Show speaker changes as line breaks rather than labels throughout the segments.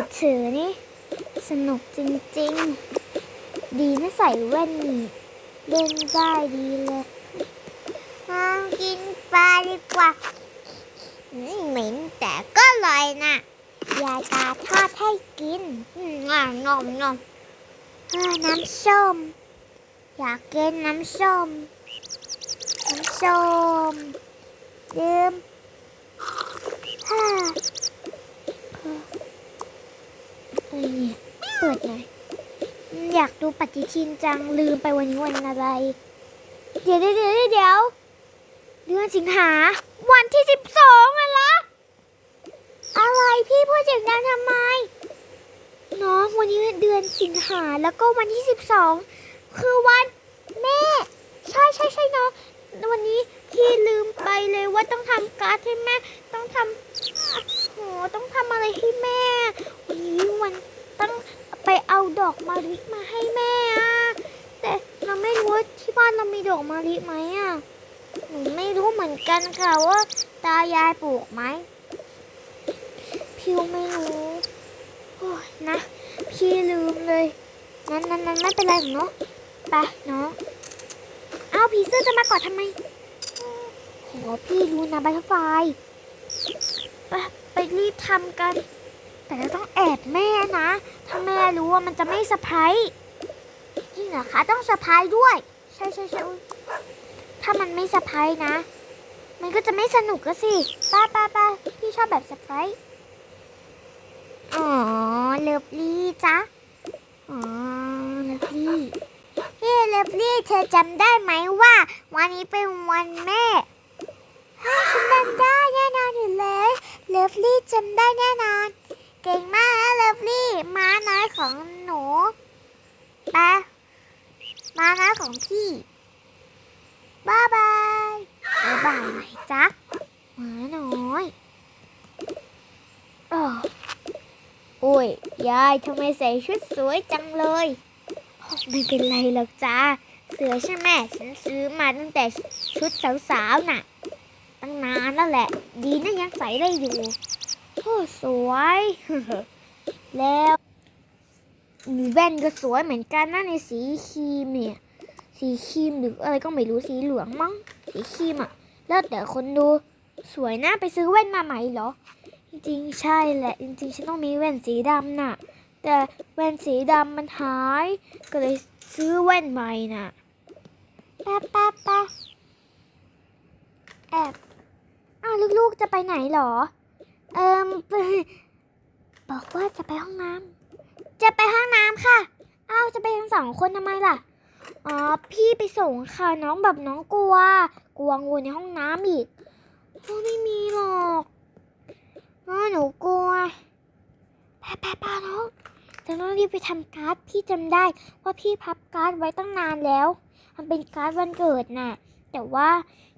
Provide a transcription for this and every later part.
อถือนี่ สนุกจริงๆ ดีนะใส่แว่นนี่เล่นได้ดีเลยมามกินปลาดีกว่าเหม็นแต่ก็อร่อยนะยายตาทอดให้กินอืมงอมงอมงอมเออน้ำส้ม อยากกินน้ำส้ม น้ำส้มดื่ม ฮ่าเอ้ยเนี่ย เปิดหน่อยอยากดูปฏิทินจังลืมไปวันนี้วันอะไร เดี๋ยวเดี๋ยวเดี๋ยวเดือนสิงหา วันที่สิบสองอะละอะไรพี่พูดเสียงดังทำไมน้องวันนี้เดือนสิงหาแล้วก็วันที่สิบสองคือวันแม่ ใช่ใช่ใช่น้องวันนี้พี่ลืมไปเลยว่าต้องทำการ์ดให้แม่ต้องทำอะโหต้องทำอะไรให้แม่ วันนี้วันต้องไปเอาดอกมะลิมาให้แม่อะแต่เราไม่รู้ว่าที่บ้านเรามีดอกมะลิไหมอะหนูไม่รู้เหมือนกันค่ะว่าตายายปลูกไหม พิวไม่รู้โอ้ยนะ พี่ลืมเลย นั้นนั้นนั้นไม่เป็นไรหรอกเนาะไปเนาะเอาผีเสื้อจะมากอดทำไมโหพี่รู้นะบัตเตอร์ไฟไปไปรีบทำกัน แต่เราต้องแอบแม่นะ ถ้าแม่รู้ว่ามันจะไม่สะพายจริงเหรอคะต้องสะพายด้วย ใช่ใช่ใช่ถ้ามันไม่สะพายนะ มันก็จะไม่สนุกก็สิไป้าป้าป้าพี่ชอบแบบสะพายอ๋อเลิฟลี่จ้ะอ๋อเลิฟลี่เฮ้เลิฟลี่เธอจำได้ไหมว่า วันนี้เป็นวันแม่เฮ้ฉันจำได้แน่นอนอยู่เลยเลิฟลี่จำได้แน่นอน เก่งมากนะเลิฟลี่ ม้าน้อยของหนูไปม้าน้อยของพี่บายบายบายบายไหนจ๊ะม้าน้อยอ๋อโอ้ยยายทำไมใส่ชุดสวยจังเลยไม่เป็นไรหรอกจ้าเสือใช่ไหมฉันซื้อมาตั้งแต่ชุดสาวๆน่ะ ตั้งนานแล้วแหละ ดีนะยังใส่ได้อยู่ โอ้สวย แล้วมีแว่นก็สวยเหมือนกันนะในสีครีมเนี่ย สีครีมหรืออะไรก็ไม่รู้สีเหลืองมั้ง สีครีมอะแล้วแต่คนดูสวยนะไปซื้อแว่นมาใหม่เหรอ จริงใช่แหละ จริงๆ ฉันต้องมีแว่นสีดำน่ะ แต่แว่นสีดำมันหาย ก็เลยซื้อแว่นใหม่น่ะป้าป้าป้าแอบอ้าวลูกๆจะไปไหนเหรอ เอิมบอกว่าจะไปห้องน้ำจะไปห้องน้ำค่ะ อ้าวจะไปกันสองคนทำไมล่ะ อ๋อพี่ไปส่งค่ะน้องแบบน้องกลัว กลัวงูในห้องน้ำอีกโอ้ไม่มีหรอกอ๋อหนูกลัวแป๊บแป๊บป้าน้องจะต้องรีบไปทำการ์ดพี่จำได้ว่าพี่พับการ์ดไว้ตั้งนานแล้ว มันเป็นการ์ดวันเกิดน่ะ แต่ว่า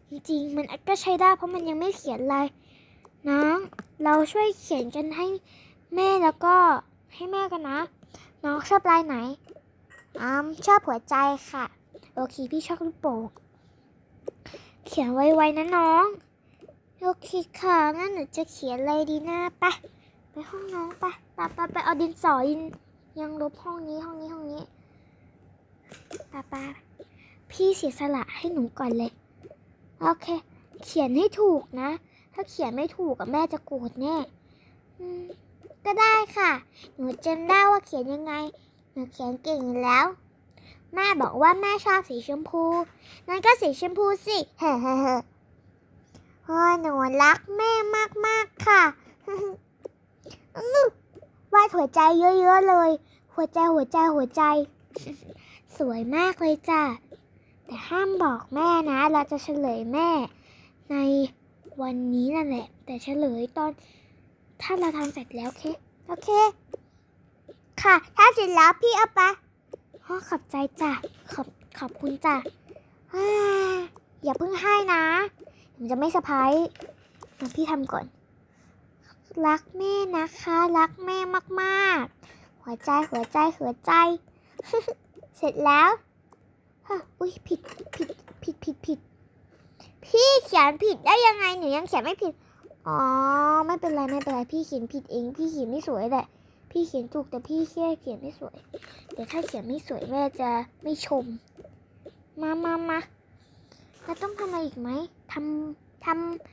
จริงๆมันก็ใช้ได้เพราะมันยังไม่เขียนลายน้อง เราช่วยเขียนกันให้แม่แล้วก็ให้แม่กันนะ น้องชอบลายไหนอืมชอบหัวใจค่ะ โอเคพี่ชอบลูกโป่งเขียนไวๆนะน้อง โอเคค่ะงั้นหนูจะเขียนอะไรดีนะไปะไปห้องน้องไปไปไปไปเอาดินสอยินยังลบห้องนี้ห้องนี้ห้องนี้ไปไปพี่เสียสละให้หนูก่อนเลย โอเค เขียนให้ถูกนะ ถ้าเขียนไม่ถูกกับแม่จะโกรธแน่ก็ได้ค่ะ หนูจำได้ว่าเขียนยังไง หนูเขียนเก่งแล้ว แม่บอกว่าแม่ชอบสีชมพูงั้นก็สีชมพูสิ เฮ้เฮ้เฮ้โอ้ยหนูรักแม่มากๆค่ะวาดหัวใจเยอะๆเลย หัวใจหัวใจหัวใจ สวยมากเลยจ้ะ แต่ห้ามบอกแม่นะ เราจะเฉลยแม่ใน วันนี้นั่นแหละ แต่เฉลยตอน ถ้าเราทำเสร็จแล้วโอเคโอเค ค่ะ ถ้าเสร็จแล้วพี่เอาไปอ๋อขอบใจจ้ะขอบขอบคุณจ้ะอ่าอย่าเพิ่งให้นะผมจะไม่สะพายมาพี่ทำก่อน รักแม่นะคะ รักแม่มากๆ หัวใจหัวใจหัวใจ เสร็จแล้วอุ้ยผิดผิดผิดผิดผิด พี่เขียนผิดได้ยังไงหนูยังเขียนไม่ผิด อ๋อ ไม่เป็นไรไม่เป็นไรพี่เขียนผิดเอง พี่เขียนไม่สวยแหละ พี่เขียนถูกแต่พี่แค่เขียนไม่สวย แต่ถ้าเขียนไม่สวยแม่จะไม่ชม มามามาเราต้องทำอะไรอีกไหมทำท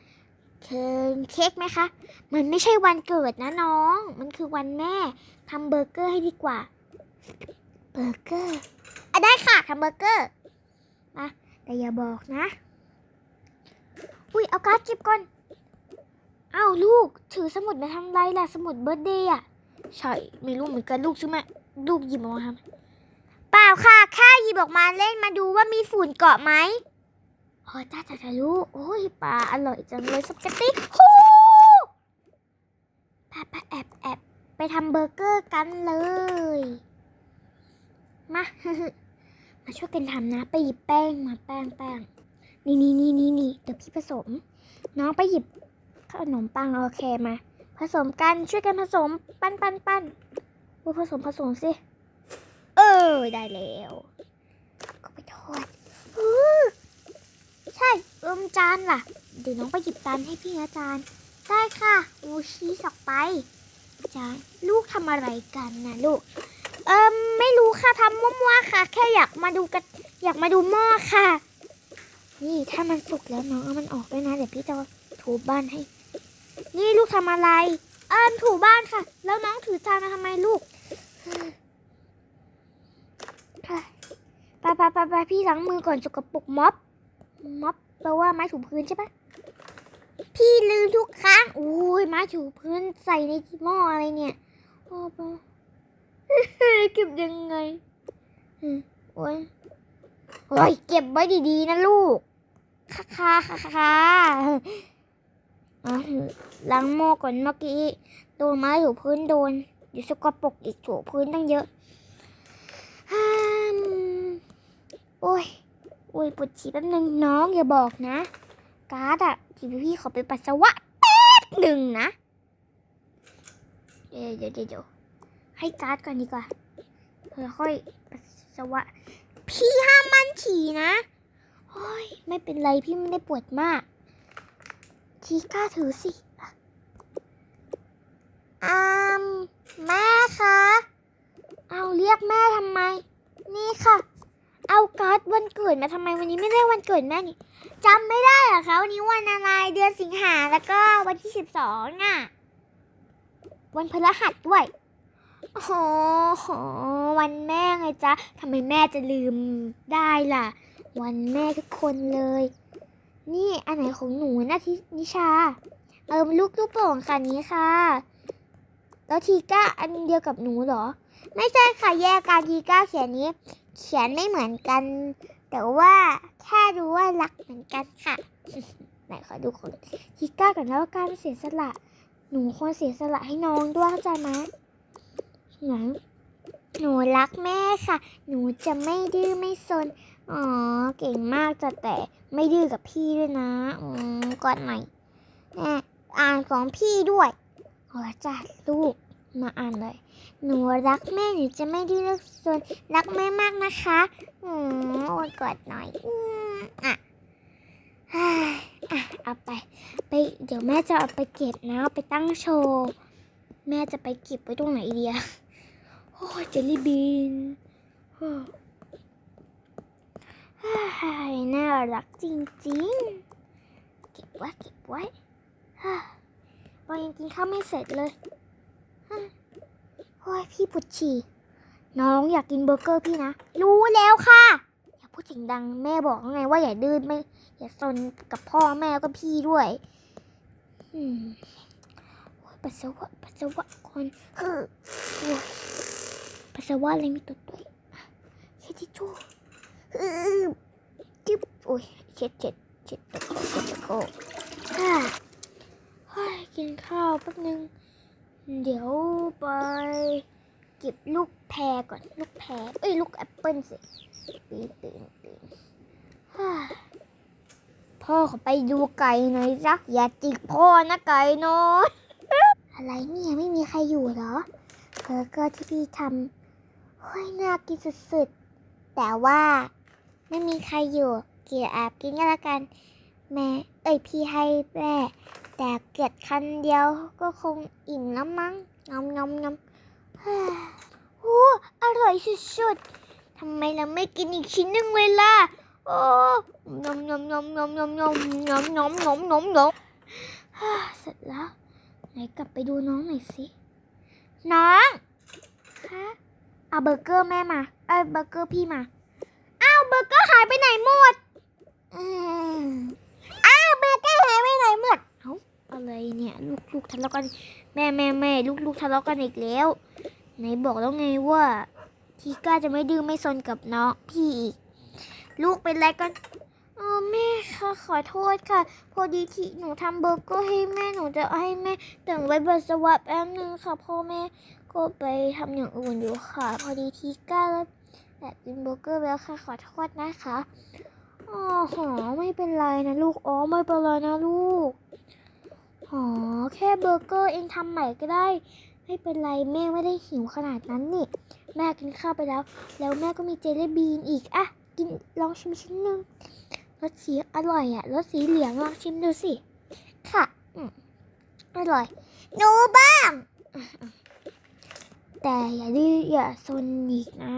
ำเค้กเค้กไหมคะ มันไม่ใช่วันเกิดนะน้อง มันคือวันแม่ทำเบอร์เกอร์ให้ดีกว่า เบอร์เกอร์อะได้ค่ะทำเบอร์เกอร์มาแต่อย่าบอกนะ อุ้ยเอาการ์ดเก็บก่อน เอ้าลูก ถือสมุดมาทำไรล่ะ สมุดเบิร์ดเดย์อะ ใช่ ไม่รู้เหมือนกันลูกซื้อมาลูกหยิบออกมาทำเปล่าค่ะแค่หยิบออกมาเล่นมาดูว่ามีฝุ่นเกาะไหมอ๋อจ้าจ้าจ้าลูก โอ้ยปลาอร่อยจังเลยสปาเกตตี้ฮู้ปาปาแอบแอบไปทำเบอร์เกอร์กันเลย มา มาช่วยกันทำนะ ไปหยิบแป้งมาแป้งแป้ง นี่นี่นี่นี่นี่เดี๋ยวพี่ผสม น้องไปหยิบขนมปังโอเคมา ผสมกันช่วยกันผสม ปั้นปั้นปั้นโอ้ผสมผสมสิ เออได้แล้วก็ไปทอดอื้อใช่เอิมจานล่ะ เดี๋ยวน้องไปหยิบจานให้พี่นะจานได้ค่ะโอชีสออกไปจานลูกทำอะไรกันนะลูกเอิมไม่รู้ค่ะทำมั่วๆค่ะ แค่อยากมาดูกันอยากมาดูหม้อค่ะ นี่ถ้ามันสุกแล้วน้องเอามันออกด้วยนะเดี๋ยวพี่จะถูบ้านให้ นี่ลูกทำอะไร เอิญถูบ้านค่ะ แล้วน้องถือจานมาทำไมลูกไปไปไปไปพี่ล้างมือก่อนสกปรกม็อบม็อบแปลว่าไม้ถูพื้นใช่ปะพี่ลืมทุกครั้งโอ้ยไม้ถูพื้นใส่ในหม้ออะไรเนี่ยโอ้ปะเก็บยังไงโอ้ยโอ้ยเก็บไว้ดีๆนะลูก ค่ะค่ะค่ะค่ะอะล้างหม้อก่อนเมื่อกี้โดนไม้ถูพื้นโดนเดี๋ยวสกปรกอีกถูพื้นตั้งเยอะฮ่ามโอ้ยโอ้ยปวดฉี่แป๊บนึงน้องอย่าบอกนะ การ์ดอะที่พี่ขอไปปัสสาวะแป๊บหนึ่งนะเดี๋ยวเดี๋ยวเดี๋ยวเดี๋ยวให้การ์ดก่อนดีกว่าเพื่อค่อยปัสสาวะ พี่ห้ามมันฉี่นะ โอ้ยไม่เป็นไรพี่ไม่ได้ปวดมากทีกล้าถือสิอะอามแม่คะ เอาเรียกแม่ทำไม นี่ค่ะ เอาการ์ดวันเกิดมาทำไมวันนี้ไม่ได้วันเกิดแม่นี่จำไม่ได้เหรอคะวันนี้วันอะไรเดือนสิงหาแล้วก็วันที่สิบสองน่ะ วันพฤหัสด้วยโอ้โหวันแม่ไงจ๊ะทำไมแม่จะลืมได้ล่ะ วันแม่ทุกคนเลย นี่อันไหนของหนูนะทินิชา เออลูกลูกโป่งค่ะนี้ค่ะ แล้วทีก้าอันเดียวกับหนูเหรอ ไม่ใช่ค่ะแยกกันทีก้าเขียนนี้ เขียนไม่เหมือนกัน แต่ว่าแค่รู้ว่ารักเหมือนกันค่ะไหนขอดูคนทีก้าก่อนแล้วการเสียสละหนูควรเสียสละให้น้องด้วยเข้าใจไหมหนูหนูรักแม่ค่ะ หนูจะไม่ดื้อไม่ซน อ๋อ เก่งมากจะแต่ไม่ดื้อกับพี่ด้วยนะ อืมกอนใหม่อยแม่อ่านของพี่ด้วยอ๋อจ้ะลูกมาอ่านเลย หนูรักแม่หนูจะไม่ดื้อเลิกซนรักแม่มากนะคะ อืมโอ้กอดหน่อย อืมอะฮ่าอะเอาไป ไป เดี๋ยวแม่จะเอาไปเก็บนะ ไปตั้งโชว์ แม่จะไปเก็บไว้ตรงไหนดีอะโอ้เจลลี่บีนโอ้ น่ารักจริงๆ เก็บไว้เก็บไว้ฮ่าเรายังกินข้าวไม่เสร็จเลยฮ่าโอ้ยพี่ปวดฉี่ น้องอยากกินเบอร์เกอร์พี่นะ รู้แล้วค่ะ อย่าพูดเสียงดังแม่บอกไงว่าอย่าดื้อไม่ อย่าซนกับพ่อแม่ก็พี่ด้วยอืมโอ้ยปัสสาวะปัสสาวะคนเฮ้อโอ้ยปัสสาวะอะไรมีตัวด้วยอะเช็ดทิชชู่ จิ๊บโอ้ยเช็ดเช็ดเช็ดตะโกเช็ดตะโกอ่าเฮ้ยกินข้าวแป๊บนึง เดี๋ยวไปเก็บลูกแพรก่อนลูกแพรเอ้ยลูกแอปเปิ้ลสิปีนปีนปีนฮ่าพ่อขอไปดูไก่หน่อยจ้ะอย่าจิกพ่อนะไก่น้อยอะไรเนี่ยไม่มีใครอยู่เหรอเบอร์เกอร์ที่พี่ทำเฮ้ยน่ากินสุดๆแต่ว่า ไม่มีใครอยู่เกียร์แอบกินกันละกัน แม่เอ้ยพี่ให้แม่แต่เกิดคันเดียวก็คงอิ่มแล้วมั้งงอมงอมงอมโอ้อร่อยสุดๆทำไมเราไม่กินอีกชิ้นหนึ่งเลยล่ะโอ้นมนมนมนมนมนมนมนมนมนมนมเสร็จแล้วไหนกลับไปดูน้องหน่อยสิ น้องคะเอาเบอร์เกอร์แม่มา เอ้ยเบอร์เกอร์พี่มา เบอร์เกอร์หายไปไหนหมดอ้าวเบอร์เกอร์หายไปไหนหมดเอ้าอะไรเนี่ยลูกๆทะเลาะกัน แม่แม่แม่ลูกๆทะเลาะกันอีกแล้วไหนบอกแล้วไงว่าทีก้าจะไม่ดื้อไม่ซนกับน้องพี่อีกลูกเป็นไรกันอ๋อแม่ค่ะขอโทษค่ะ พอดีที่หนูทำเบอร์เกอร์ให้แม่หนูจะให้แม่แต่งไว้ปัสสวะแป๊บนึงค่ะพ่อแม่ก็ไปทำอย่างอื่นอยู่ค่ะ พอดีที่ก้าแล้ว แอบกินเบอร์เกอร์แล้วค่ะขอโทษนะคะอ๋อหอไม่เป็นไรนะลูกอ๋อไม่เป็นไรนะลูกอ๋อแค่เบอร์เกอร์เองทำใหม่ก็ได้ ไม่เป็นไรแม่ไม่ได้หิวขนาดนั้นนี่ แม่กินข้าวไปแล้ว แล้วแม่ก็มีเจลลี่บีนอีกอะกินลองชิมชิ้นหนึ่งรสสีอร่อยอะรสสีเหลืองลองชิมดูสิ ค่ะอร่อยหนูบ้าง แต่อย่าดื้ออย่าซนอีกนะ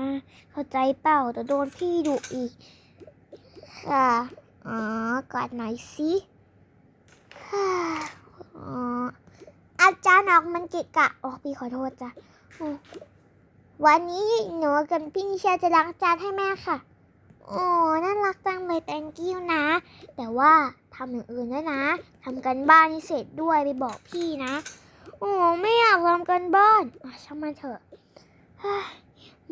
เข้าใจเปล่าแต่โดนพี่ดุอีกค่ะอ๋อกอดหน่อยสิฮ่าอ๋ออาจารย์ออกมันเกะกะอ๋อพี่ขอโทษจ้ะวันนี้หนูกับพี่นิชาจะล้างจานให้แม่ค่ะ โอ้น่ารักจังเลย thank you นะ แต่ว่าทำอย่างอื่นด้วยนะทำกันบ้านให้เสร็จด้วยไปบอกพี่นะ โอ้ไม่อยากทำกันบ้านอช่างมันเถอะ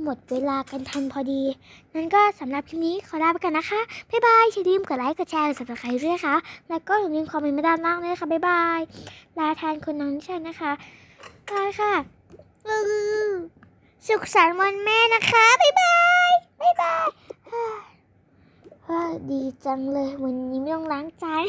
หมดเวลากันทันพอดี นั้นก็สำหรับคลิปนี้ขอลาไปกันนะคะ บ๊ายบายอย่าลืมกดไลค์ กดแชร์กด subscribe ด้วยนะคะแล้วก็อย่าลืมคอมเมนต์มาด้านล่างด้วยนะคะบ๊ายบาย ลาแทนคนน้องนิชานะคะบายค่ะ สุขสันต์วันแม่นะคะ บ๊ายบาย บ๊ายบายดีจังเลยวันนี้ไม่ต้องล้างจาน